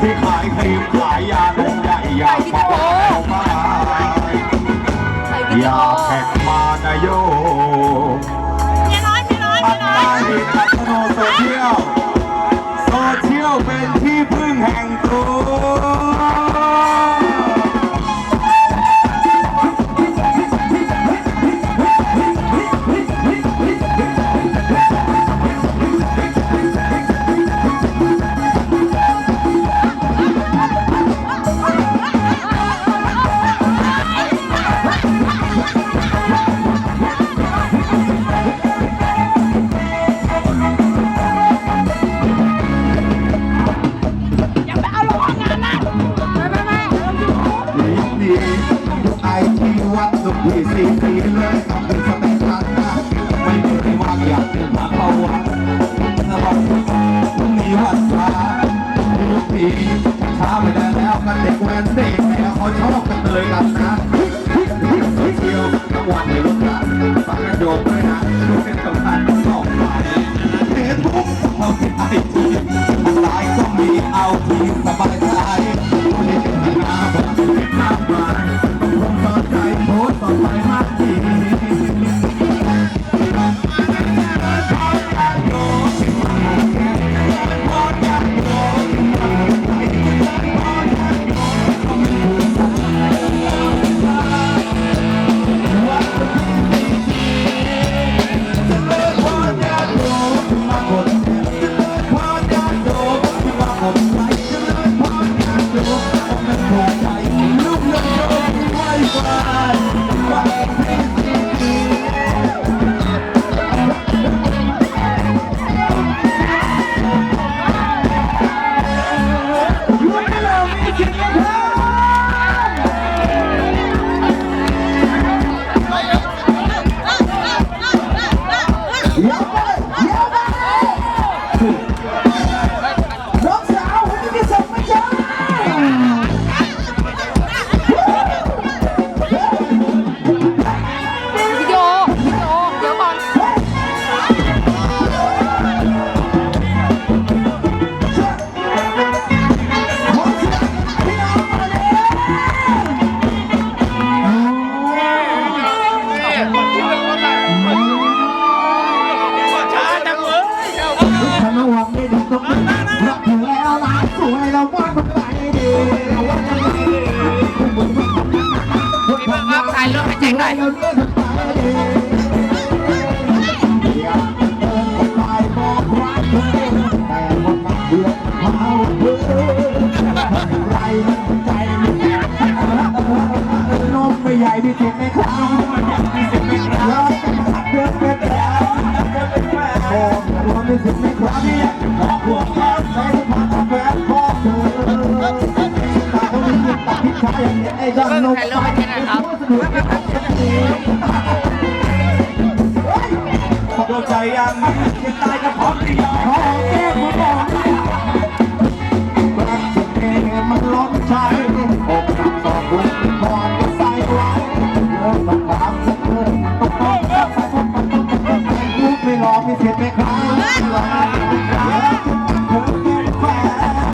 ที่ขายครีมขายยาดมใหญ่อยากมาเอามาใส่วิดีอยาโอกแข่งมานายโย ลูกผีช้าไปได้แล้วกันเด็กแว้นเด็กแมวเขาชอบกันเลยกันนะเที่ยวทั้งวันในรถนะฟังกันโยมด้วยนะดูเป็นสำคัญสองฝ่ายเฟซบุ๊กเอาที่ไอจีไลน์ก็มีเอาที่สบาย เดี๋ รักสวยแล้วว่ามันไปดีว่าจะไงคุณมึงคุณทำงานถ่ายรูปให้แจ้งหน่อยายอย่างไอ้ด้านนมไปสนุกดวงใจยังจะตายกับพร้อมที่ยอมขอแก้มาบอกรักสุดเองมันล้นใจอกหักสองคนก่อนก็ใส่ไว้เริ่มมาตามสักเกินต้องต้องต้องต้องต้องต้องต้องลูกไม่รอพี่เสียไปครั้ง